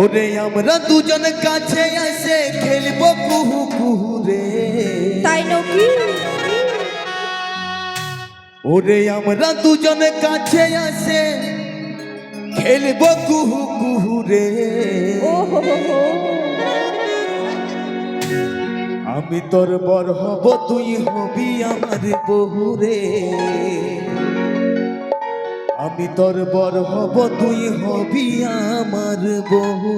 ওরে আমরা দুজন কাছে এসে খেলব কুহু কুহু রে। তাই নাকি? ওরে আমরা দুজন কাছে এসে খেলব কুহু কুহু রে। আমি তোর বর হব তুই হবি আমার বহু রে। আমি তোর বর হব তুই হবি আমার বহু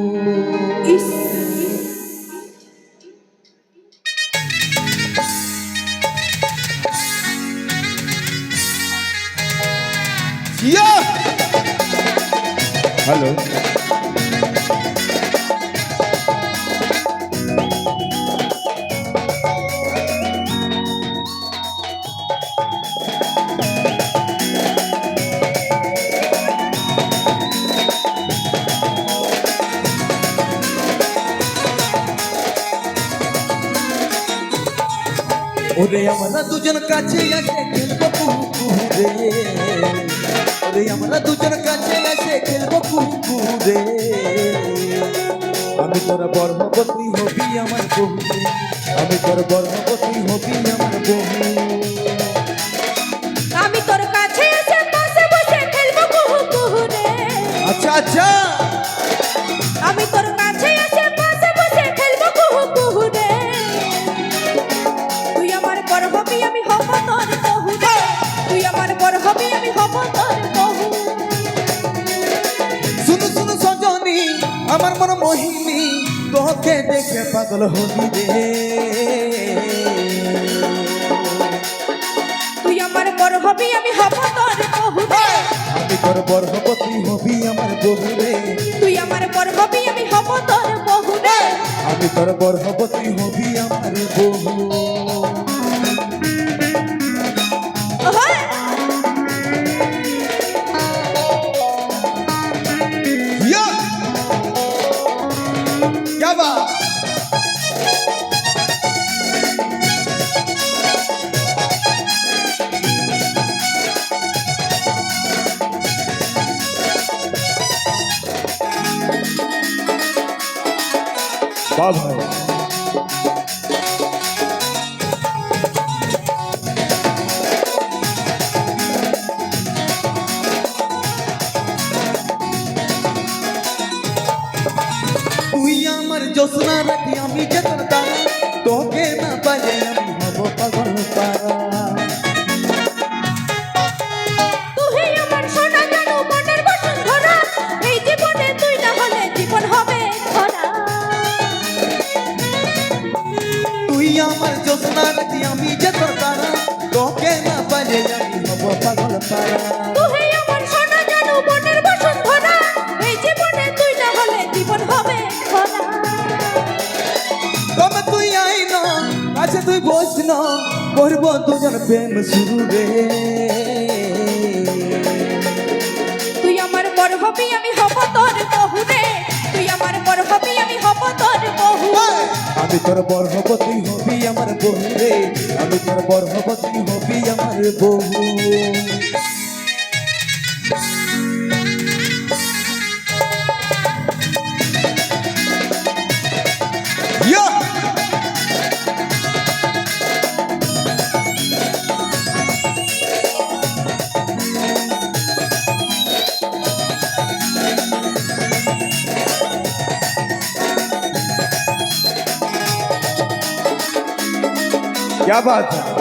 ইস। হ্যালো। ওরে আমরা দুজন কাছে এসে খেলব কুহু কুহু ওরে আমরা দুজন কাছে এসে খেলব কুহু কুহু আমি তোর বর হব আমার বহু। আমি তোর বর হব আমার বহু আমি তোর কাছে এসে বসে বসে খেলব কুহু কুহু আচ্ছা আচ্ছা। আমার মন মোহিনী তোকে দেখে পাগল হলি রে। তুই আমার বড় হবি আমি হব তোর বহু আমি তোর বর হব তুই হবি আমার বহু রে। তুই আমার বড় হবি আমি হব তোর বহু রে। আমি তোর বর হব তুই বাধা তুই আমার জোসনা রাখি আমার জোসনা রাখি আমি যে তোর তারা তোকে না পাইলে আমি হব পাগল পারা তুই আমার সোনা জানো মনের বসুন্ধরা এই জীবনে তুই না হলে জীবন হবে খরা। তবে তুই আই না কাছে তুই বস না করব দুজন প্রেম শুরু রে তুই আমার বড় হবি আমি হব তোর বহু রে তুই আমার বড় হবি আমি হব তোর বহু আমি তোর বর হব তুই আমার বহু রে আমি তোর বর হব হবি আমার বহু क्या बात है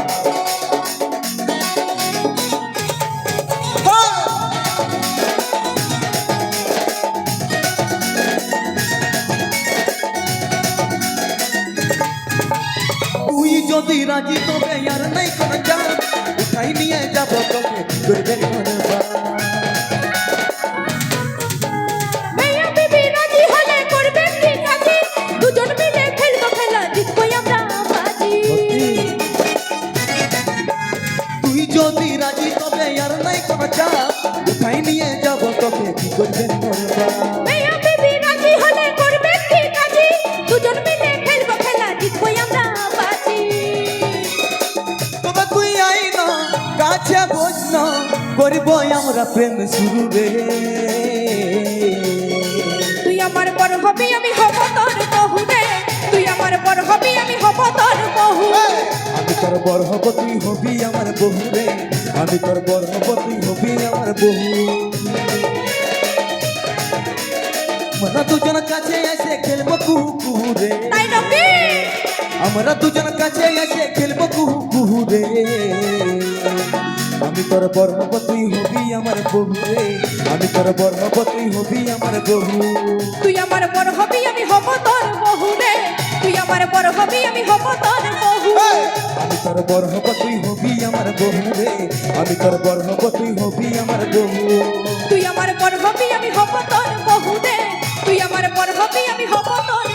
তুই যদি রাজি তবে আর নাই কোন করব আমরা প্রেম শুরু রে তুই আমার বড় হবি আমি হব তোর বহু রে তুই আমার বড় হবি আমি হব তোর বহু আমি তোর হব তুই হবি আমার বহু রে আমি তোর বড় হব তুই হবি আমার বহু। আমরা দুজন কাছে এসে খেলব কুকুরে। আমরা দুজন কাছে এসে খেলব কুকুরে। তোর বর হব তুই হবি আমার বহু রে। আমি তোর বর হব তুই হবি আমার বহু তুই আমার বড় হবি আমি হব তোর বহু রে। তুই আমার বড় হবি আমি হব তোর বহু আমি তোর বর হব তুই হবি আমার বহু রে। আমি তোর বর হব তুই হবি আমার বহু তুই আমার বড় হবি আমি হব তোর বহু রে। তুই আমার বড় হবি আমি হব তোর